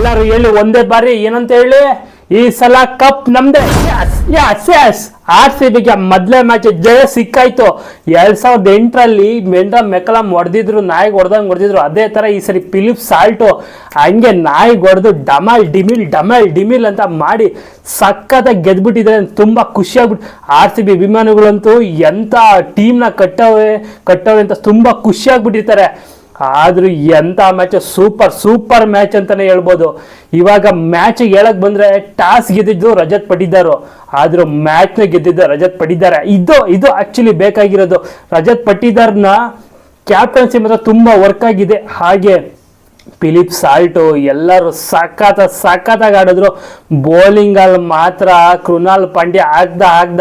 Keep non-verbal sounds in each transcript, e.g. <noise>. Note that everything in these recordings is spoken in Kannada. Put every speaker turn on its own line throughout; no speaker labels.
ಎಲ್ಲರೂ ಹೇಳಿ ಒಂದೇ ಬಾರಿ ಏನಂತ ಹೇಳಿ? ಈ ಸಲ ಕಪ್ ನಮ್ದೆ. ಯಸ್ ಯಸ್ ಆರ್ ಸಿ ಬಿಗೆ ಮೊದಲೇ ಮ್ಯಾಚ್ ಜಯ ಸಿಕ್ಕಾಯ್ತು. ಎರಡ್ ಸಾವಿರದ ಎಂಟರಲ್ಲಿ ಮೆಂಡ್ರ ಮೆಕಲಂ ಹೊಡೆದಿದ್ರು ನಾಯಿಗೆ ಹೊಡೆದಂಗೆ ಹೊಡೆದಿದ್ರು. ಅದೇ ತರ ಈ ಸರಿ ಫಿಲಿಪ್ ಸಾಲ್ಟು ಹಂಗೆ ನಾಯಿಗೆ ಹೊಡೆದು ಡಮಲ್ ಡಿಮಿಲ್ ಡಮಲ್ ಡಿಮಿಲ್ ಅಂತ ಮಾಡಿ ಸಖತ್ತಾಗಿ ಗೆದ್ಬಿಟ್ಟಿದ್ದಾರೆ. ತುಂಬಾ ಖುಷಿ ಆಗ್ಬಿಟ್ಟು ಆರ್ ಸಿ ಬಿ ಅಭಿಮಾನಿಗಳಂತೂ ಎಂಥ ಟೀಮ್ನ ಕಟ್ಟವೆ ಕಟ್ಟವೆ ಅಂತ ತುಂಬಾ ಖುಷಿ ಆಗ್ಬಿಟ್ಟಿರ್ತಾರೆ. ಆದ್ರೂ ಎಂತ ಮ್ಯಾಚ್ ಸೂಪರ್ ಸೂಪರ್ ಮ್ಯಾಚ್ ಅಂತಾನೆ ಹೇಳ್ಬೋದು. ಇವಾಗ ಮ್ಯಾಚ್ ಹೇಳಕ್ ಬಂದ್ರೆ ಟಾಸ್ ಗೆದ್ದಿದ್ದು ರಜತ್ ಪಟ್ಟಿದ್ದಾರು ಆದರೂ ಮ್ಯಾಚ್ನ ಗೆದ್ದಿದ್ದು ರಜತ್ ಪಟ್ಟಿದ್ದಾರೆ ಇದು ಇದು ಆಕ್ಚುಲಿ ಬೇಕಾಗಿರೋದು. ರಜತ್ ಪಟ್ಟಿದಾರ್ನ ಕ್ಯಾಪ್ಟನ್ಸಿ ಮಾತ್ರ ತುಂಬಾ ವರ್ಕ್ ಆಗಿದೆ. ಹಾಗೆ ಫಿಲಿಪ್ ಸಾಲ್ಟು ಎಲ್ಲರೂ ಸಖತ್, ಸಖತ್ತಾಗಿ ಆಡಿದ್ರು. ಬೌಲಿಂಗ್ ಅಲ್ಲಿ ಮಾತ್ರ ಕೃಣಾಲ್ ಪಾಂಡ್ಯ ಆಗ್ದ ಆಗ್ದ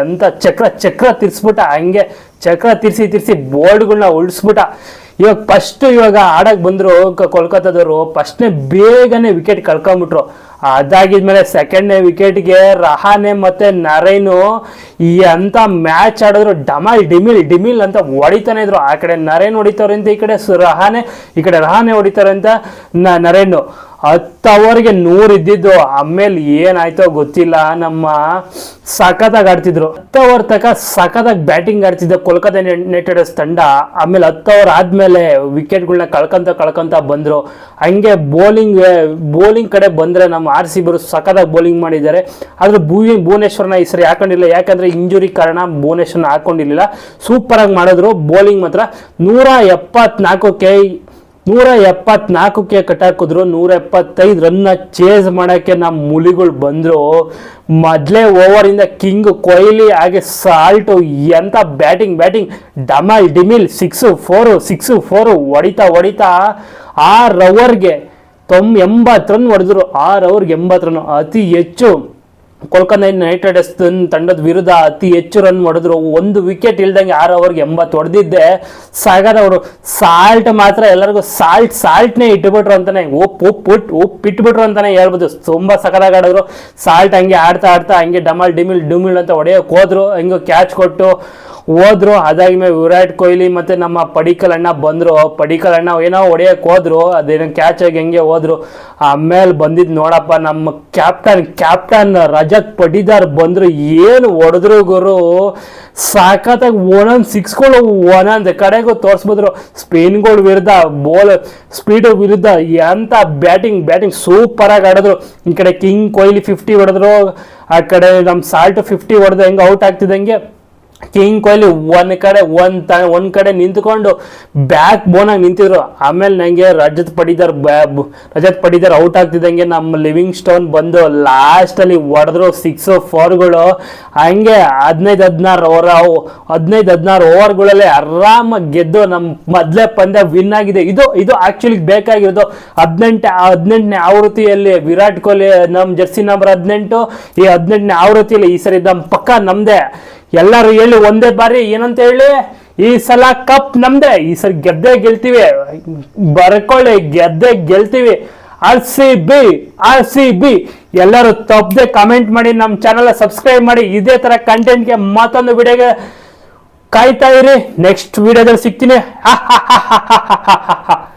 ಎಂಥ ಚಕ್ರ ಚಕ್ರ ತಿರ್ಸ್ಬಿಟ್ಟ ಹಂಗೆ ಚಕ್ರ ತಿರ್ಸಿ ತಿರ್ಸಿ ಬೋರ್ಡ್ಗಳನ್ನ ಉಳಿಸ್ಬಿಟ್ಟ. ಇವಾಗ ಫಸ್ಟ್ ಇವಾಗ ಆಡಕ್ ಬಂದ್ರು ಕೋಲ್ಕತ್ತಾದವರು ಫಸ್ಟ್ನೇ ಬೇಗನೆ ವಿಕೆಟ್ ಕಳ್ಕೊಂಬಿಟ್ರು. ಅದಾಗಿದ್ಮೇಲೆ ಸೆಕೆಂಡ್ನೇ ವಿಕೆಟ್ಗೆ ರಹಾನೆ ಮತ್ತು ನರೇನು ಈ ಅಂತ ಮ್ಯಾಚ್ ಆಡಿದ್ರು ಡಮಲ್ ಡಿಮಿಲ್ ಡಿಮಿಲ್ ಅಂತ ಹೊಡಿತಾನೆ ಇದ್ರು. ಆ ಕಡೆ ನರೇನ್ ಹೊಡಿತಾರೆ ಅಂತ ಈ ಕಡೆ ರಹಾನೆ, ಈ ಕಡೆ ರಹಾನೆ ಹೊಡಿತಾರೆ ಅಂತ ನರೇನು. ಹತ್ತು ಅವರ್ಗೆ ನೂರು ಇದ್ದಿದ್ದು ಆಮೇಲೆ ಏನಾಯ್ತೋ ಗೊತ್ತಿಲ್ಲ, ನಮ್ಮ ಸಖತ್ತಾಗಿ ಆಡ್ತಿದ್ರು. ಹತ್ತು ಅವರ್ ತಕ ಸಖತ್ತಾಗಿ ಬ್ಯಾಟಿಂಗ್ ಆಡ್ತಿದ್ದ ಕೋಲ್ಕತ್ತಾ ನೈಟ್ ರೈಡರ್ಸ್ ತಂಡ ಆಮೇಲೆ ಹತ್ತು ಅವರ್ ಆದ್ಮೇಲೆ ವಿಕೆಟ್ಗಳನ್ನ ಕಳ್ಕೊಂತ ಕಳ್ಕೊಂತ ಬಂದರು. ಹಂಗೆ ಬೌಲಿಂಗ್ ಬೌಲಿಂಗ್ ಕಡೆ ಬಂದ್ರೆ ನಮ್ಮ ಆರ್ ಸಿ ಬರು ಸಖತ್ತಾಗಿ ಬೌಲಿಂಗ್ ಮಾಡಿದ್ದಾರೆ. ಆದರೆ ಭುವಿ, ಭುವನೇಶ್ವರನ ಹೆಸರು ಸರಿ ಹಾಕೊಂಡಿಲ್ಲ. ಯಾಕಂದರೆ ಇಂಜುರಿ ಕಾರಣ ಭುವನೇಶ್ವರನ ಹಾಕೊಂಡಿರಲಿಲ್ಲ. ಸೂಪರಾಗಿ ಮಾಡಿದ್ರು. ಬೌಲಿಂಗ್ ಮಾತ್ರ ನೂರ ಎಪ್ಪತ್ನಾಲ್ಕಕ್ಕೆ ನೂರ ಎಪ್ಪತ್ನಾಲ್ಕಕ್ಕೆ ಕಟ್ಟಾಕಿದ್ರು ನೂರ ಎಪ್ಪತ್ತೈದು ರನ್ನ ಚೇಸ್ ಮಾಡೋಕ್ಕೆ ನಮ್ಮ ಮುಲಿಗಳು ಬಂದರು. ಮೊದಲೇ ಓವರಿಂದ ಕಿಂಗ್ ಕೊಹ್ಲಿ ಹಾಗೆ ಸಾಲ್ಟು ಎಂಥ ಬ್ಯಾಟಿಂಗ್ ಬ್ಯಾಟಿಂಗ್ ಡಮಲ್, ಡಿಮಿಲ್ ಸಿಕ್ಸು ಫೋರು ಸಿಕ್ಸು ಫೋರು ಹೊಡಿತಾ ಹೊಡಿತಾ ಆ ಓವರ್ಗೆ ತೊಂಬ ಎಂಬತ್ತು ರನ್ ಹೊಡೆದ್ರು. ಆರು ಅವ್ರಿಗೆ ಎಂಬತ್ತು ರನ್ ಅತಿ ಹೆಚ್ಚು ಕೋಲ್ಕತ್ತಾ ನೈಟ್ ರೈಡರ್ಸ್ ತಂಡದ ವಿರುದ್ಧ ಅತಿ ಹೆಚ್ಚು ರನ್ ಹೊಡೆದ್ರು. ಒಂದು ವಿಕೆಟ್ ಇಲ್ದಂಗೆ ಆರು ಅವ್ರಿಗೆ ಎಂಬತ್ತು ಹೊಡೆದಿದ್ದೆ. ಸಾಗರ್ ಅವರು ಸಾಲ್ಟ್ ಮಾತ್ರ ಎಲ್ಲರಿಗೂ ಸಾಲ್ಟ್ ಸಾಲ್ಟ್ನೇ ಇಟ್ಬಿಟ್ರು ಅಂತಾನೆ ಉಪ್ಪು ಉಪ್ ಉಟ್ ಉಪ್ ಇಟ್ಬಿಟ್ರು ಅಂತಾನೆ ಹೇಳ್ಬೋದು. ತುಂಬ ಸಕದಾಗ ಆಡಿದ್ರು. ಸಾಲ್ಟ್ ಹಂಗೆ ಆಡ್ತಾ ಆಡ್ತಾ ಹಂಗೆ ಡಮಲ್, ಡಿಮಿಲ್, ಡುಮಿಲ್ ಅಂತ ಹೊಡೆಯೋಕೆ ಹೋದ್ರು. ಹಂಗೆ ಕ್ಯಾಚ್ ಕೊಟ್ಟು ಹೋದ್ರು ಅದಾದ್ಮೇಲೆ ವಿರಾಟ್ ಕೊಹ್ಲಿ ಮತ್ತೆ ನಮ್ಮ ಪಡಿಕಲ್ ಅಣ್ಣ ಬಂದ್ರು. ಪಡಿಕಲ್ ಅಣ್ಣ ಏನೋ ಹೊಡೆಯಕ್ ಹೋದ್ರು, ಅದೇನೋ ಕ್ಯಾಚ್ ಆಗಿ ಹೆಂಗೆ ಹೋದ್ರು. ಆಮೇಲೆ ಬಂದಿದ್ ನೋಡಪ್ಪ, ನಮ್ಮ ಕ್ಯಾಪ್ಟನ್ ಕ್ಯಾಪ್ಟನ್ ರಜತ್ ಪಡಿದಾರ್ ಬಂದ್ರು. ಏನು ಹೊಡೆದ್ರು ಗುರು? ಸಾಕತ್ತಾಗಿ ಒಂದೊಂದು ಸಿಕ್ಸ್ಗಳು ಒಂದೊಂದು ಕಡೆಗೂ ತೋರಿಸ್ಬಿದ್ರು. ಸ್ಪಿನ್ಗಳ ವಿರುದ್ಧ ಬೋಲ್ ಸ್ಪೀಡ್ ವಿರುದ್ಧ ಎಂಥ ಬ್ಯಾಟಿಂಗ್ ಬ್ಯಾಟಿಂಗ್ ಸೂಪರಾಗಿ ಆಡಿದ್ರು. ಈ ಕಡೆ ಕಿಂಗ್ ಕೊಹ್ಲಿ ಫಿಫ್ಟಿ ಹೊಡೆದ್ರು, ಆ ಕಡೆ ನಮ್ಮ ಸಾಲ್ಟ್ ಫಿಫ್ಟಿ ಹೊಡೆದು ಹೆಂಗೆ ಔಟ್ ಆಗ್ತಿದ್ದಂಗೆ ಕಿಂಗ್ ಕೊಹ್ಲಿ ಒಂದ್ ಕಡೆ, ಒಂದ್ ತ, ಒಂದ್ ಕಡೆ ನಿಂತ್ಕೊಂಡು ಬ್ಯಾಕ್ ಬೋನಾಗಿ ನಿಂತಿದ್ರು. ಆಮೇಲೆ ನಂಗೆ ರಜತ್ ಪಡಿದಾರ್ ರಜತ್ ಪಡಿದಾರ್ ಔಟ್ ಆಗ್ತಿದ್ದಂಗೆ ನಮ್ಮ ಲಿವಿಂಗ್ ಸ್ಟೋನ್ ಬಂದು ಲಾಸ್ಟ್ ಅಲ್ಲಿ ಹೊಡೆದ್ರು ಸಿಕ್ಸ್ ಫೋರ್ಗಳು ಹಂಗೆ ಹದಿನೈದು, ಹದಿನಾರು ಓವರ್ ಹದಿನೈದು, ಹದಿನಾರು ಓವರ್ಗಳಲ್ಲಿ ಆರಾಮಾಗಿ ಗೆದ್ದು ನಮ್ಮ ಮೊದಲೇ ಪಂದ್ಯ ವಿನ್ ಆಗಿದೆ. ಇದು ಇದು ಆಕ್ಚುಲಿ ಬೇಕಾಗಿರೋದು. ಹದಿನೆಂಟು ಹದಿನೆಂಟನೇ ಆವೃತ್ತಿಯಲ್ಲಿ ವಿರಾಟ್ ಕೊಹ್ಲಿ ನಮ್ಮ ಜರ್ಸಿ ನಂಬರ್ ಹದಿನೆಂಟು. ಈ ಹದಿನೆಂಟನೇ ಆವೃತ್ತಿಯಲ್ಲಿ ಈ ಸರಿ ನಮ್ಮ ಪಕ್ಕ ನಮ್ದೇ. ಎಲ್ಲರೂ ಹೇಳಿ ಒಂದೇ ಬಾರಿ ಏನಂತ ಹೇಳಿ, ಈ ಸಲ ಕಪ್ ನಮ್ದೆ, ಈ ಸಲ ಗೆದ್ದೆ ಗೆಲ್ತೀವಿ. ಬರ್ಕೊಳ್ಳಿ, ಗೆದ್ದೆ ಗೆಲ್ತೀವಿ. R C B R C B ಎಲ್ಲರೂ ತಪ್ಪದೆ ಕಮೆಂಟ್ ಮಾಡಿ, ನಮ್ಮ ಚಾನಲ್ ಸಬ್ಸ್ಕ್ರೈಬ್ ಮಾಡಿ, ಇದೇ ತರ ಕಂಟೆಂಟ್ಗೆ ಮತ್ತೊಂದು ವಿಡಿಯೋಗೆ ಕಾಯ್ತಾ ಇರಿ. ನೆಕ್ಸ್ಟ್ ವಿಡಿಯೋದಲ್ಲಿ ಸಿಗ್ತೀನಿ. <laughs>